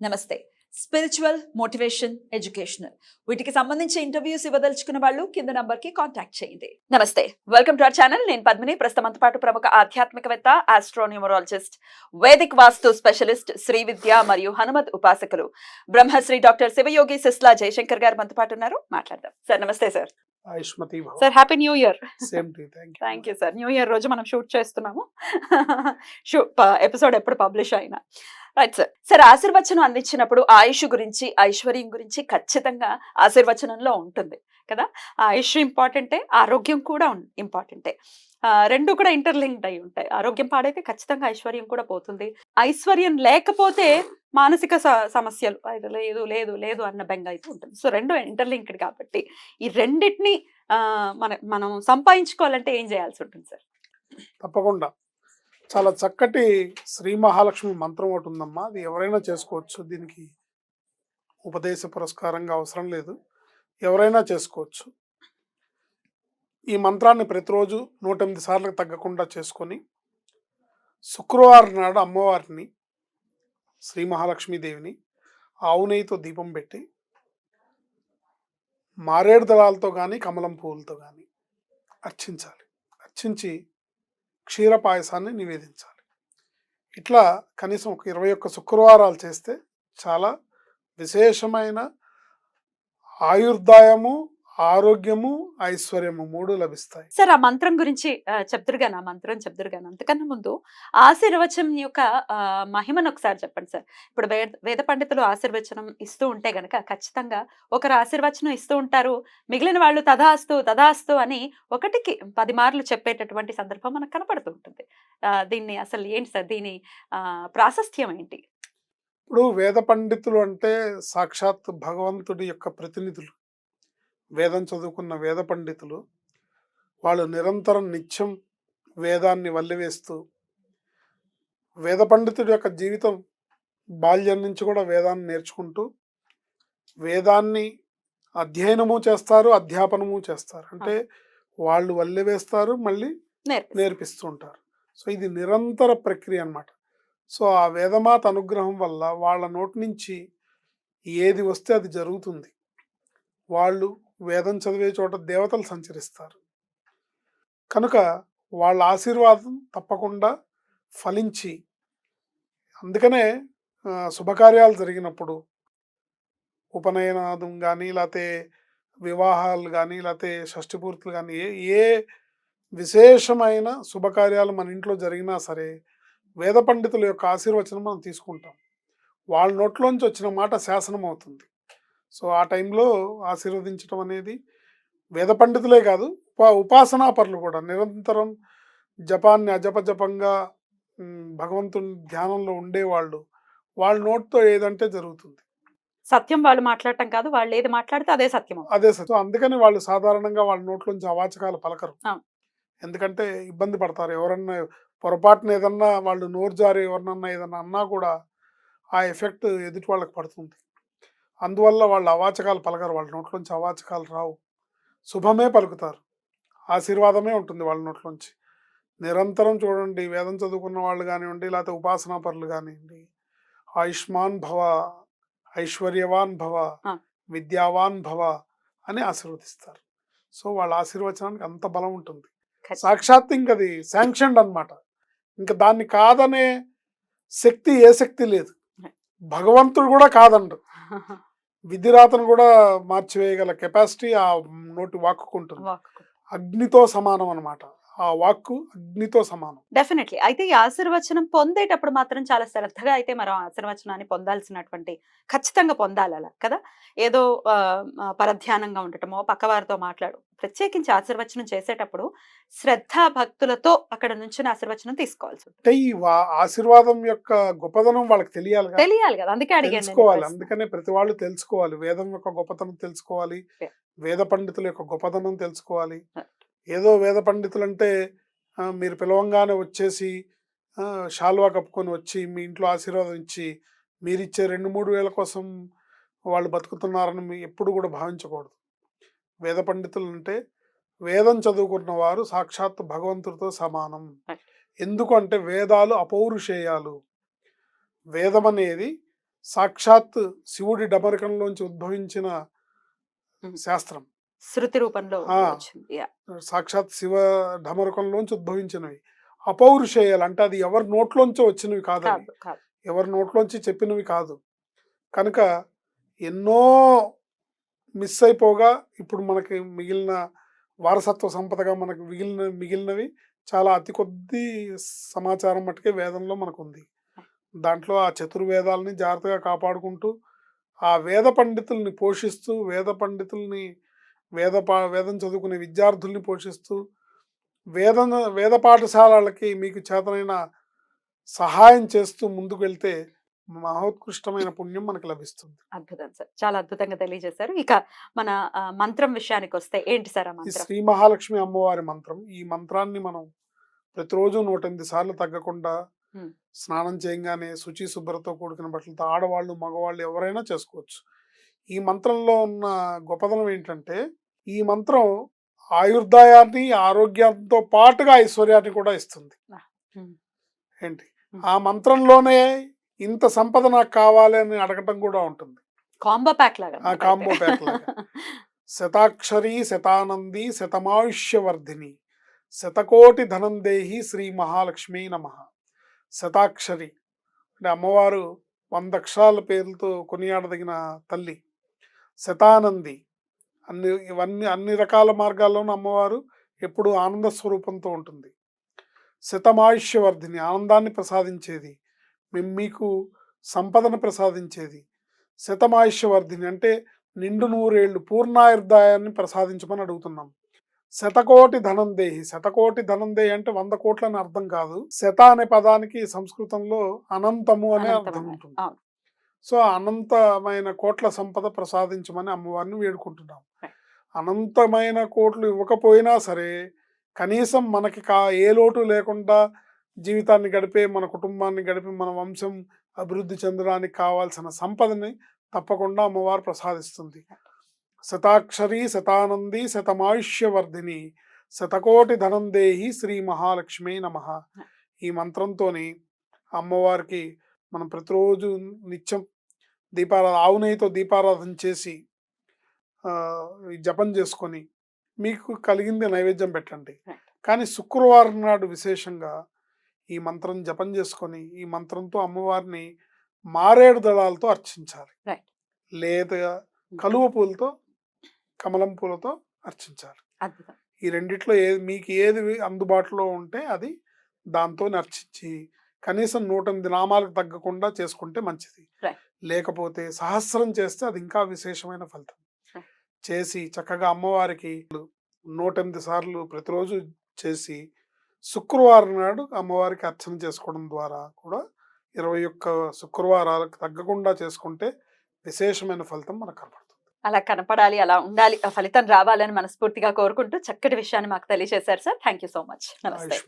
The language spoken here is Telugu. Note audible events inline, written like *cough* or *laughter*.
నమస్తే. స్పిరిచువల్ మోటివేషన్ ఎడ్యుకేషనల్ వీటికి సంబంధించి ఇంటర్వ్యూస్ ఇవ్వదలుచుకున్న వాళ్ళు కింద నంబర్కి కాంటాక్ట్ చేయండి. నమస్తే. వెల్కమ్ టు అవర్ ఛానల్ నేను పద్మిని. ప్రస్తుతంతో పాటు ప్రముఖ ఆధ్యాత్మికవేత్త astronumerologist Vedic vastu specialist Shri విద్య మరియు హనుమత్ ఉపాసకులు బ్రహ్మశ్రీ డాక్టర్ శివయోగి సిస్లా జయశంకర్ గారు మనతో పాటు ఉన్నారు. మాట్లాడదాం. సార్ నమస్తే sir. Sir happy new year thank you sir new year రోజు మనం షూట్ చేస్తున్నాము. *laughs* ఎపిసోడ్ ఎప్పుడు పబ్లిష్ అయినా. రైట్ సార్ సార్ ఆశీర్వచనం అందించినప్పుడు ఆయుష్ గురించి ఐశ్వర్యం గురించి ఖచ్చితంగా ఆశీర్వచనంలో ఉంటుంది కదా? ఆయుష్ ఇంపార్టెంటే ఆరోగ్యం కూడా ఇంపార్టెంటే. రెండు కూడా ఇంటర్లింక్డ్ అయి ఉంటాయి. ఆరోగ్యం పాడైతే ఖచ్చితంగా ఐశ్వర్యం కూడా పోతుంది. ఐశ్వర్యం లేకపోతే మానసిక సమస్యలు లేదు లేదు లేదు అన్న బెంగ అయితే ఉంటుంది. సో రెండు ఇంటర్లింక్డ్ కాబట్టి ఈ రెండింటిని మన మనం సంపాదించుకోవాలంటే ఏం చేయాల్సి ఉంటుంది సార్ తప్పకుండా. చాలా చక్కటి శ్రీ మహాలక్ష్మి మంత్రం ఒకటి ఉందమ్మా. అది ఎవరైనా చేసుకోవచ్చు. దీనికి ఉపదేశ పురస్కారంగా అవసరం లేదు. ఎవరైనా చేసుకోవచ్చు. ఈ మంత్రాన్ని ప్రతిరోజు నూట ఎనిమిది సార్లకు తగ్గకుండా చేసుకొని శుక్రవారం నాడు అమ్మవారిని శ్రీ మహాలక్ష్మీదేవిని ఆవు నెయ్యితో దీపం పెట్టి మారేడు దళాలతో కానీ కమలం పువ్వులతో కానీ అర్చించాలి. అర్చించి క్షీర పాయసాన్ని నివేదించాలి. ఇట్లా కనీసం ఒక ఇరవై ఒక్క శుక్రవారాలు చేస్తే చాలా విశేషమైన ఆయుర్దాయము ఆరోగ్యము ఐశ్వర్యము మూడు లభిస్తాయి. సార్ ఆ మంత్రం గురించి ఆ, చెప్తురు గాను ఆ మంత్రం చెప్తురు గాను అంతకన్నా ముందు ఆశీర్వచనం యొక్క మహిమను ఒకసారి చెప్పండి సార్. ఇప్పుడు వేద వేద పండితులు ఆశీర్వచనం ఇస్తూ ఉంటే గనక ఖచ్చితంగా ఒకరు ఆశీర్వచనం ఇస్తూ ఉంటారు. మిగిలిన వాళ్ళు తదాస్తు తదాస్తు అని ఒకటికి పది మార్లు చెప్పేటటువంటి సందర్భం మనకు కనపడుతూ ఉంటుంది. దీన్ని అసలు ఏంటి సార్ దీని ఆ, ప్రాశస్త్యం ఏంటి? ఇప్పుడు వేద పండితులు అంటే సాక్షాత్ భగవంతుడి యొక్క ప్రతినిధులు. వేదం చదువుకున్న వేద పండితులు వాళ్ళు నిరంతరం నిత్యం వేదాన్ని వల్లివేస్తూ వేద పండితుడి యొక్క జీవితం బాల్యం నుంచి కూడా వేదాన్ని నేర్చుకుంటూ వేదాన్ని అధ్యయనము చేస్తారు అధ్యాపనము చేస్తారు. అంటే వాళ్ళు వల్లివేస్తారు మళ్ళీ నేర్పి నేర్పిస్తూ ఉంటారు. సో ఇది నిరంతర ప్రక్రియ అన్నమాట. సో ఆ వేదమాత అనుగ్రహం వల్ల వాళ్ళ నోటి నుంచి ఏది వస్తే అది జరుగుతుంది. వాళ్ళు వేదం చదివే చోట దేవతలు సంచరిస్తారు. కనుక వాళ్ళ ఆశీర్వాదం తప్పకుండా ఫలించి అందుకనే శుభకార్యాలు జరిగినప్పుడు ఉపనయనాదం కానీ లేకపోతే వివాహాలు కానీ లేకపోతే షష్టిపూర్తులు కానీ ఏ ఏ విశేషమైన శుభకార్యాలు మన ఇంట్లో జరిగినా సరే వేద పండితుల యొక్క ఆశీర్వచనం మనం తీసుకుంటాం. వాళ్ళ నోట్లోంచి వచ్చిన మాట శాసనం అవుతుంది సో ఆ టైంలో ఆశీర్వదించడం అనేది వేద పండితులే కాదు ఉపా ఉపాసనాపరులు కూడా. నిరంతరం జపాన్ని అజపజపంగా భగవంతుని ధ్యానంలో ఉండేవాళ్ళు. వాళ్ళ నోట్తో ఏదంటే జరుగుతుంది. సత్యం వాళ్ళు మాట్లాడటం కాదు వాళ్ళు ఏది మాట్లాడితే అదే సత్యం. అదే సత్యం. అందుకని వాళ్ళు సాధారణంగా వాళ్ళ నోట్లోంచి అవాచకాలు పలకరు. ఎందుకంటే ఇబ్బంది పడతారు. ఎవరన్నా పొరపాటున ఏదన్నా వాళ్ళు నోరు జారి ఎవరినన్నా ఏదన్నా అన్నా కూడా ఆ ఎఫెక్ట్ ఎదుటి వాళ్ళకి పడుతుంది. అందువల్ల వాళ్ళు అవాచకాలు పలకరు. వాళ్ళ నోట్లోంచి అవాచకాలు రావు. శుభమే పలుకుతారు. ఆశీర్వాదమే ఉంటుంది వాళ్ళ నోట్లోంచి నిరంతరం చూడండి వేదం చదువుకున్న వాళ్ళు కానివ్వండి లేకపోతే ఉపాసనా పరులు కానివ్వండి ఆయుష్మాన్ భవ ఐశ్వర్యవాన్ భవ. విద్యావాన్ భవ అని ఆశీర్వదిస్తారు. సో వాళ్ళ ఆశీర్వచనానికి అంత బలం ఉంటుంది. సాక్షాత్ ఇంక అది శాంక్షన్డ్ అన్నమాట. ఇంకా దాన్ని కాదనే శక్తి ఏ శక్తి లేదు. భగవంతుడు కూడా కాదండు. *laughs* విధిరాతను కూడా మార్చివేయగల కెపాసిటీ ఆ నోటి వాక్కుకుంటుంది వాక్. అగ్నితో సమానం అన్నమాట ఆ వాక్కు అగ్నితో సమానం. డెఫినెట్లీ అయితే ఈ ఆశీర్వచనం పొందేటప్పుడు మాత్రం చాలా శ్రద్ధగా అయితే మనం ఆశీర్వచనాన్ని పొందాల్సినటువంటి ఖచ్చితంగా పొందాలి అలా కదా? ఏదో పరధ్యానంగా ఉండటమో పక్కవారితో మాట్లాడు ప్రత్యేకించి ఆశీర్వచనం చేసేటప్పుడు శ్రద్ధ భక్తులతో అక్కడ నుంచి ఆశీర్వచనం తీసుకోవాల్సి అంటే ఈ ఆశీర్వాదం యొక్క గొప్పదనం వాళ్ళకి తెలియాలి. తెలియాలి కదా? అందుకే అడిగాను తెలుసుకోవాలి. అందుకనే ప్రతి వాళ్ళు తెలుసుకోవాలి. వేదం యొక్క గొప్పతనం తెలుసుకోవాలి. వేద పండితుల యొక్క గొప్పతనం తెలుసుకోవాలి. ఏదో వేద పండితులు అంటే మీరు పిలవంగానే వచ్చేసి ఆ, శాల్వా కప్పుకొని వచ్చి మీ ఇంట్లో ఆశీర్వాదం ఇచ్చి మీరు ఇచ్చే రెండు మూడు వేల కోసం వాళ్ళు బతుకుతున్నారని మీ ఎప్పుడు కూడా భావించకూడదు వేద పండితులు అంటే వేదం చదువుకున్న వారు సాక్షాత్ భగవంతుడితో సమానం. ఎందుకు అంటే వేదాలు అపౌరుషేయాలు వేదం అనేది సాక్షాత్ శివుడి డమరకంలోంచి ఉద్భవించిన. శాస్త్రం శృతి రూపంలో ఆ. వచ్చింది యా. సాక్షాత్ శివ ఢమరకంలోంచి ఉద్భవించినవి అపౌరుషేయాలు అంటే అది ఎవరి నోట్లోంచి వచ్చినవి. కాదు కాదు ఎవరి నోట్లోంచి చెప్పినవి కాదు కనుక ఎన్నో మిస్ అయిపోగా ఇప్పుడు మనకి మిగిలిన వారసత్వ సంపదగా మనకు మిగిలిన మిగిలినవి చాలా అతి కొద్ది సమాచారం మట్టుకే వేదంలో మనకు ఉంది దాంట్లో ఆ చతుర్వేదాలని జాగ్రత్తగా కాపాడుకుంటూ ఆ వేద పండితుల్ని పోషిస్తూ వేద పండితుల్ని వేద పా వేదం చదువుకునే విద్యార్థుల్ని పోషిస్తూ వేద వేద పాఠశాలలకి మీకు చేతనైన సహాయం చేస్తూ ముందుకు వెళ్తే మహోత్కృష్టమైన పుణ్యం మనకు లభిస్తుంది. అద్భుతం సార్. చాలా అద్భుతంగా తెలియజేశారు. ఇక మన మంత్రం విషయానికి వస్తే ఏంటి సార్ శ్రీ మహాలక్ష్మి అమ్మవారి మంత్రం. ఈ మంత్రాన్ని మనం ప్రతిరోజు నూట ఎనిమిది సార్లు తగ్గకుండా. స్నానం చేయగానే శుచి శుభ్రతో కూడుకున్న బట్టలతో ఆడవాళ్ళు మగవాళ్ళు ఎవరైనా చేసుకోవచ్చు. ఈ మంత్రంలో ఉన్న గొప్పదనం ఏంటంటే ఈ మంత్రం ఆయుర్దాయాన్ని ఆరోగ్యంతో పాటుగా ఐశ్వర్యాన్ని కూడా ఇస్తుంది. ఏంటి. ఆ మంత్రంలోనే ఇంత సంపద నాకు కావాలి అని అడగటం కూడా ఉంటుంది కాంబో ప్యాక్ లాగా అయితే. pack లాగా. శతాక్షరి శతానంది శతమాయుష్యవర్ధిని శతకోటి ధనం దేహి శ్రీ మహాలక్ష్మి నమ శతాక్షరి అంటే అమ్మవారు వంద అక్షరాల పేర్లతో కొనియాడదగిన తల్లి శతానంది. అన్ని ఇవన్నీ అన్ని రకాల మార్గాల్లోనూ అమ్మవారు ఎప్పుడు ఆనంద స్వరూపంతో ఉంటుంది. శతమాయుష్యవర్ధిని ఆనందాన్ని ప్రసాదించేది మేము మీకు సంపదను ప్రసాదించేది. శతమాయుష్యవర్ధిని అంటే నిండు నూరేళ్ళు పూర్ణాయుర్దాయాన్ని ప్రసాదించమని అడుగుతున్నాం. శతకోటి ధనం దేహి శతకోటి ధనం దేహి అంటే వంద కోట్లని అర్థం కాదు. శత అనే పదానికి సంస్కృతంలో అనంతము అనే అర్థం ఉంటుంది. సో అనంతమైన కోట్ల సంపద ప్రసాదించమని అమ్మవారిని వేడుకుంటున్నాం. అనంతమైన కోట్లు ఇవ్వకపోయినా సరే కనీసం మనకి కా ఏ లోటు లేకుండా జీవితాన్ని గడిపే మన కుటుంబాన్ని గడిపి మన వంశం అభివృద్ధి చెందడానికి కావాల్సిన సంపదని తప్పకుండా అమ్మవారు ప్రసాదిస్తుంది. శతాక్షరి శతానంది శతమాయుష్యవర్ధిని శతకోటి ధనం దేహి శ్రీ మహాలక్ష్మి నమ. ఈ మంత్రంతోని అమ్మవారికి మనం ప్రతిరోజు నిత్యం దీపారాధన ఆవు నెయ్యితో దీపారాధన చేసి జపం చేసుకొని మీకు కలిగింది నైవేద్యం పెట్టండి. కానీ శుక్రవారం నాడు విశేషంగా ఈ మంత్రం జపం చేసుకొని ఈ మంత్రంతో అమ్మవారిని మారేడు దళాలతో అర్చించాలి. లేదా కలువ పూలతో కమలం పూలతో అర్చించాలి. ఈ రెండిట్లో ఏది మీకు ఏది అందుబాటులో ఉంటే అది దాంతో అర్చించి కనీసం నూట ఎనిమిది నామాలకు తగ్గకుండా చేసుకుంటే మంచిది. లేకపోతే సహస్రం చేస్తే అది ఇంకా విశేషమైన ఫలితం. చేసి చక్కగా అమ్మవారికి నూట ఎనిమిది సార్లు ప్రతిరోజు చేసి శుక్రవారం నాడు అమ్మవారికి అర్చన చేసుకోవడం ద్వారా కూడా ఇరవై ఒక్క శుక్రవారాలకు తగ్గకుండా చేసుకుంటే విశేషమైన ఫలితం మనకు కనపడుతుంది. అలా కనపడాలి అలా ఉండాలి ఆ ఫలితం రావాలని మనస్ఫూర్తిగా కోరుకుంటూ చక్కటి విషయాన్ని మాకు తెలియజేశారు sir. Thank you so much. నమస్తే.